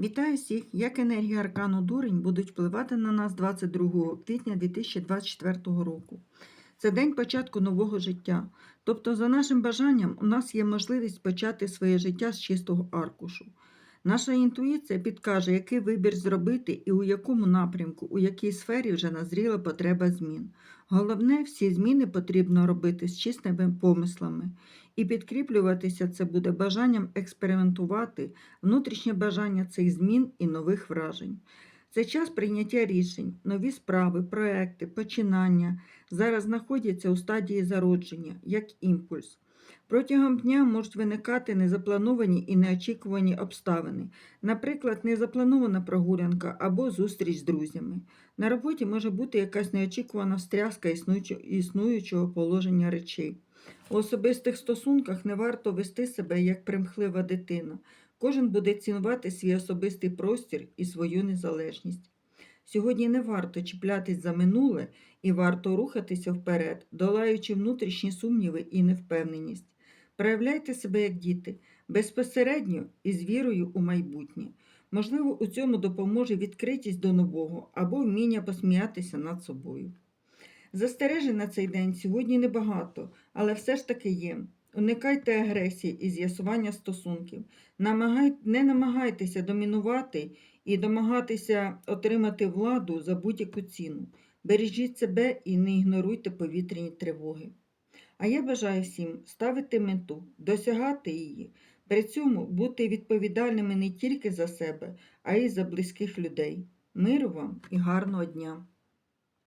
Вітаю всіх! Як енергія аркану дурень будуть впливати на нас 22 квітня 2024 року. Це день початку нового життя. Тобто, за нашим бажанням, у нас є можливість почати своє життя з чистого аркушу. Наша інтуїція підкаже, який вибір зробити і у якому напрямку, у якій сфері вже назріла потреба змін. Головне, всі зміни потрібно робити з чистими помислами. І підкріплюватися це буде бажанням експериментувати, внутрішнє бажання цих змін і нових вражень. Це час прийняття рішень, нові справи, проекти, починання зараз знаходяться у стадії зародження, як імпульс. Протягом дня можуть виникати незаплановані і неочікувані обставини, наприклад, незапланована прогулянка або зустріч з друзями. На роботі може бути якась неочікувана встряска існуючого положення речей. У особистих стосунках не варто вести себе як примхлива дитина. Кожен буде цінувати свій особистий простір і свою незалежність. Сьогодні не варто чіплятись за минуле і варто рухатися вперед, долаючи внутрішні сумніви і невпевненість. Проявляйте себе як діти, безпосередньо і з вірою у майбутнє. Можливо, у цьому допоможе відкритість до нового або вміння посміятися над собою. Застережень на цей день сьогодні небагато, але все ж таки є. Уникайте агресії і з'ясування стосунків. Намагай... Не намагайтеся домінувати і домагатися отримати владу за будь-яку ціну. Бережіть себе і не ігноруйте повітряні тривоги. А я бажаю всім ставити мету, досягати її, при цьому бути відповідальними не тільки за себе, а й за близьких людей. Миру вам і гарного дня!